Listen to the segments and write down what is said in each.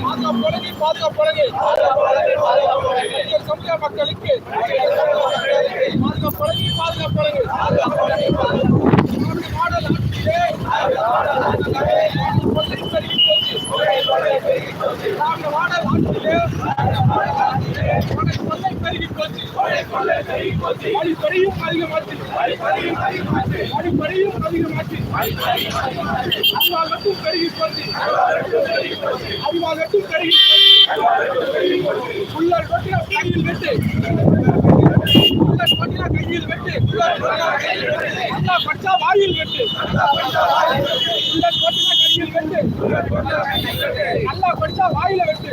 பாதுகாப்பு பாதுகாப்பு சமுதாய மக்களுக்கு பாதுகாப்பு பாதுகாப்பு மாடல் ஆட்சியிலே கொள்ளை பெருகி அடிப்படையும் அதிகமாச்சு அடிப்படையும் அதிகமாச்சு அறிவாகட்டும் பெருகி போச்சு அறிவாகட்டும் பெருகி போச்சு உள்ளார் கொட்டின கையில் வெட்டு உள்ளார் கொட்டின கையில் வெட்டு அண்ணா வாயில் வெட்டு உள்ளார் வெட்டு. நல்லா படிச்சா வாயில வெட்டு.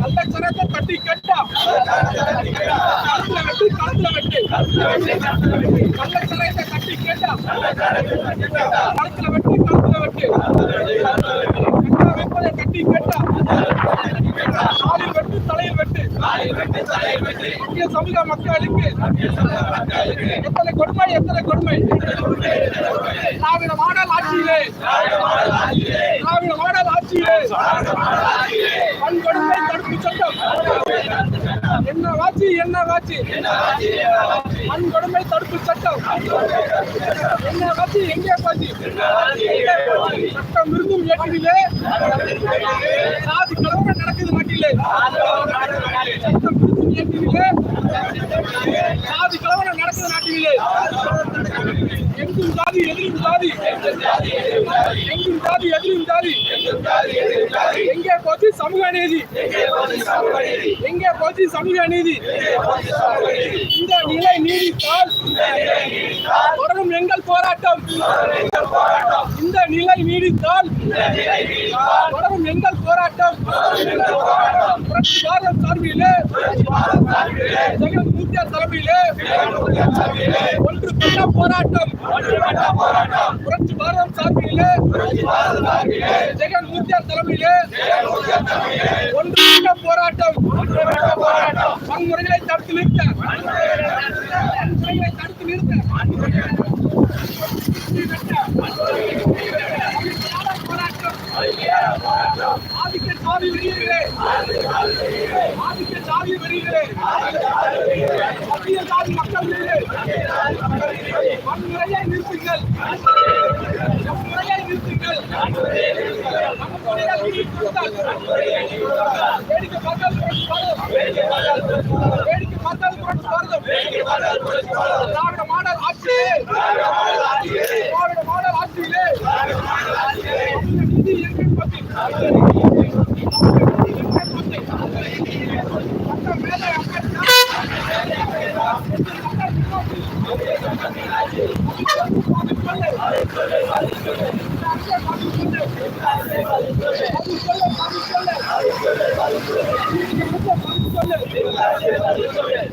நல்ல சரத்தை தட்டி கட்டா. களத்துல வெட்டு களத்துல வெட்டு. நல்ல சரத்தை தட்டி கேட்டா. களத்துல வெட்டு களத்துல வெட்டு. கட்டா வைப்பதை கட்டி கேட்டா. மத்திய சமூக மக்களுக்கு எத்தனை கொடுமை எத்தனை கொடுமை? திராவிட மாடல் ஆட்சியிலே திராவிட மாடல் ஆட்சியிலே வன்கொடுமை தடுப்பு சட்டம். என்ன வாட்சி என்ன வாட்சி வன்கொடுமை தடுப்பு சட்டம். என்ன வாட்சி எங்கே பாட்சி சட்டம் இருந்தும் ஏற்றிலே சாதி கலவரம் நடக்குது நாட்டிலே சாதி கலவரம் நடக்குது நாட்டிலே. எங்கும் சாதி எதிரும் சாதி எங்கும் சாதி எதிரும் ஜாதி எங்கே போச்சு சமூக நீதி? எங்கே போச்சு சமூக நீதி? இந்த நிலை நீடித்தால் தொடரும் எங்கள் போராட்டம். இந்த நிலை நீடித்தால் தொடரும் எங்கள் போராட்டம். புரட்சி பாரதம் சார்பிலே ஜெகன் மூர்த்தியா தலைமையிலே ஒன்று போராட்டம். புரட்சி பாரதம் சார்பிலே ஜெகன் மூர்த்தியா தலைமையிலே ஒன்று போராட்டம். வன்முறைகளை தடுத்து நிறுத்த வன்முறைகளை தடுத்து நிறுத்த போராட்டம் ஆதிக்க சாதி வெளியிலே ஆதிக்க சாதி வெளியிலே மத்திய சாதி மக்கள் வெளியிலே வன்முறையை நிறுத்துங்கள். வன்முறையை நிறுத்துங்கள். வேடிக்கை பார்த்தால் புரட்சி பாரதம் வேடிக்கை பார்த்தால் புரட்சி பாரதம் திராவிட மாடல் ஆட்சி திராவிட மாடல் ஆட்சியிலே நீதி எங்கே பற்றி சட்டம் மேலே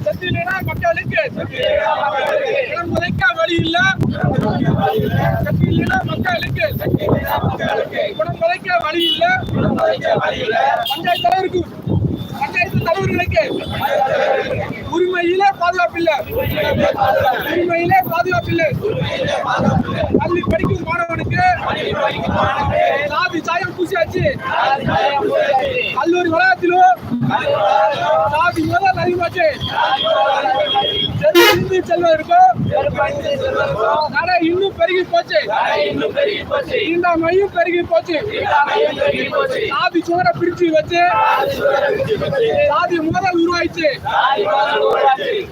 சத்தியிலேனா மக்களுக்கு இடம் வழி இல்ல சத்தியிலேனா மக்களுக்கு குணம் வழி இல்ல. பஞ்சாயத்து தலைவருக்கு பஞ்சாயத்து தலைவர்களுக்கு உரிமையிலே பாதுகாப்பில்லை உரிமையிலே பாதுகாப்பில்லை பள்ளி படிக்கும் மாணவனுக்கு சாதி சாயம் பூசியாச்சு. கல்லூரி வளாகத்திலும் சாதி முதல் அதிகமாச்சு செல்வ செல்வதற்கும் கடை இன்னும் பெருகி போச்சு தீண்டாமையும் பெருகி போச்சு சாதி சுவரை பிரிச்சு வச்சு சாதி முதல் உருவாயிச்சு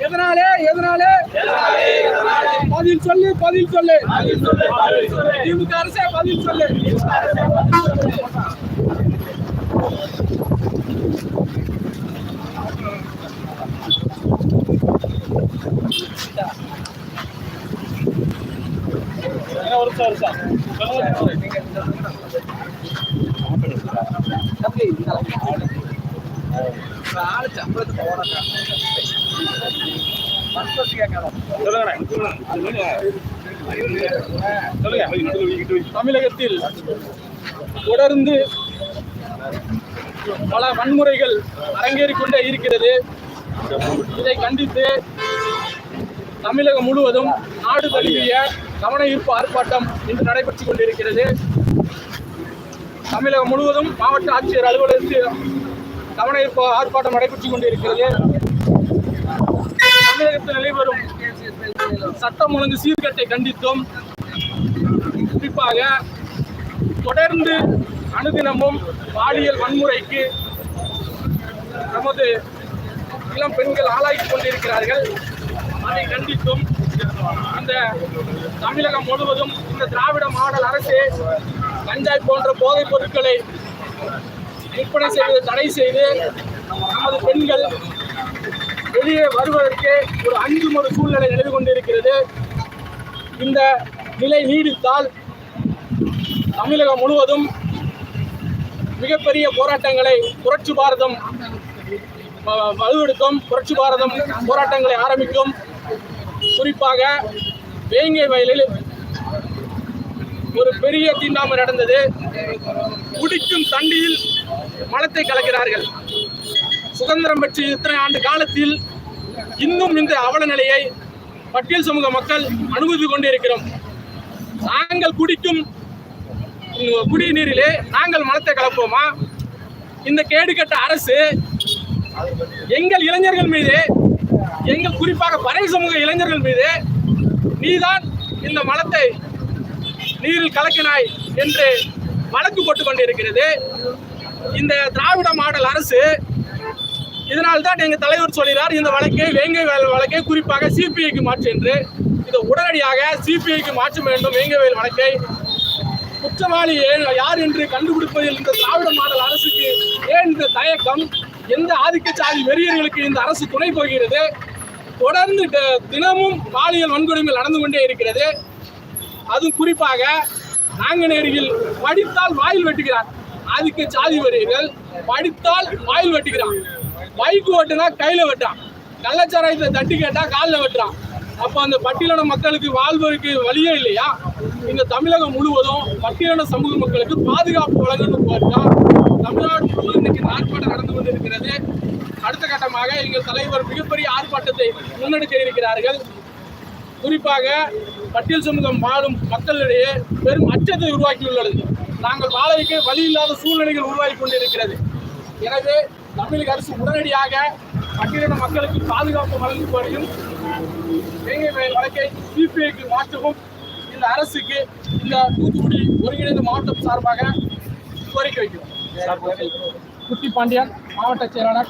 எதனாலே எதனாலே பதில் சொல்லு பதில் சொல்லு திமுக அரசே பதில் சொல்லு தமிழகத்தில் தொடர்ந்து பல வன்முறைகள் அரங்கேறிக்கொண்டே இருக்கிறது. இதை கண்டித்து தமிழகம் முழுவதும் நாடு தழுவிய கவன ஈர்ப்பு ஆர்ப்பாட்டம் இன்று நடைபெற்றுக் கொண்டிருக்கிறது. தமிழகம் முழுவதும் மாவட்ட ஆட்சியர் அலுவலகத்தில் கவன ஈர்ப்பு ஆர்ப்பாட்டம் நடைபெற்றுக் கொண்டிருக்கிறது. தமிழகத்தில் நிலைவரும் சட்டம் ஒழுங்கு சீர்கேட்டை கண்டித்தும் குறிப்பாக தொடர்ந்து அனுதினமும் பாலியல் வன்முறைக்கு நமது இளம் பெண்கள் ஆளாகி கொண்டிருக்கிறார்கள். அதை கண்டித்தும் இந்த தமிழகம் முழுவதும் இந்த திராவிட மாடல் அரசு கஞ்சாய் போன்ற போதைப் பொருட்களை விற்பனை செய்வதை தடை செய்து நமது பெண்கள் வெளியே வருவதற்கு ஒரு அஞ்சும் ஒரு சூழ்நிலை நிலவு கொண்டிருக்கிறது இந்த நிலை நீடித்தால் தமிழகம் முழுவதும் மிகப்பெரிய போராட்டங்களை புரட்சி பாரதம் வலுவெடுக்கும் புரட்சி பாரதம் போராட்டங்களை ஆரம்பிக்கும். குறிப்பாக வேங்கை வயலில் ஒரு பெரிய தீண்டாமை நடந்தது. குடிக்கும் தண்டியில் மலத்தை கலக்கிறார்கள். சுதந்திரம் பெற்று இத்தனை ஆண்டு காலத்தில் இன்னும் இந்த அவல நிலையை பட்டியல் சமூக மக்கள் அனுபவித்துக் கொண்டிருக்கிறோம். நாங்கள் குடிக்கும் குடிநீரிலே நாங்கள் மலத்தை கலப்போமா? இந்த கேடுகட்ட அரசு எங்கள் இளைஞர்கள் மீது எங்கள் குறிப்பாக பறை சமூக இளைஞர்கள் மீது நீதான் இந்த மலத்தை நீரில் கலக்கினாய் என்று வழக்கு போட்டுக் கொண்டிருக்கிறது. இந்த திராவிட மாடல் அரசு இதனால் தான் எங்கள் தலைவர் சொல்கிறார் இந்த வழக்கை வேங்கை வயல் வழக்கை குறிப்பாக சிபிஐக்கு மாற்று என்று. இதை உடனடியாக சிபிஐக்கு மாற்ற வேண்டும் வேங்கை வயல் வழக்கை. குற்றவாளி யார் என்று கண்டுபிடிப்பதில் இந்த திராவிட மாடல் அரசுக்கு ஏன் இந்த தயக்கம்? எந்த ஆதிக்க சாதி வெறியர்களுக்கு இந்த அரசு துணை போகிறது? தொடர்ந்து தினமும் பாலியல் வன்கொடுமைகள் நடந்து கொண்டே இருக்கிறது. அதுவும் குறிப்பாக நாங்குநேரியில் படித்தால் வாயில் வெட்டுகிறார். ஆதிக்க சாதி வெறியர்கள் படித்தால் வாயில் வெட்டுகிறான் பைக் ஓட்டுனா கையில வெட்டான் கள்ளச்சாராயத்தை தட்டி கேட்டா காலில் வெட்டுறான். அப்போ அந்த பட்டியலின மக்களுக்கு வாழ்வதற்கு வழியே இல்லையா? இந்த தமிழகம் முழுவதும் பட்டியலின சமூக மக்களுக்கு பாதுகாப்பு வழங்கணும் பார்த்தா தமிழ்நாடு முழுவதும் இன்னைக்கு ஆர்ப்பாட்டம் நடந்து கொண்டிருக்கிறது. அடுத்த கட்டமாக எங்கள் தலைவர் மிகப்பெரிய ஆர்ப்பாட்டத்தை முன்னெடுக்க இருக்கிறார்கள் குறிப்பாக பட்டியல் சமூகம் வாழும் மக்களிடையே பெரும் அச்சத்தை உருவாக்கியுள்ளது. நாங்கள் வாழைக்கு வழி இல்லாத சூழ்நிலைகள் உருவாகி கொண்டிருக்கிறது. எனவே தமிழக அரசு உடனடியாக பட்டியலின மக்களுக்கு பாதுகாப்பு வழங்கும்படியும் தேங்கை வயல் வழக்கை சிபிஐக்கு மாற்றவும் இந்த அரசுக்கு இந்த தூத்துக்குடி ஒருங்கிணைந்த மாவட்டம் சார்பாக கோரிக்கை வைக்கிறோம். குட்டி பாண்டியன் மாவட்ட செயலாளர்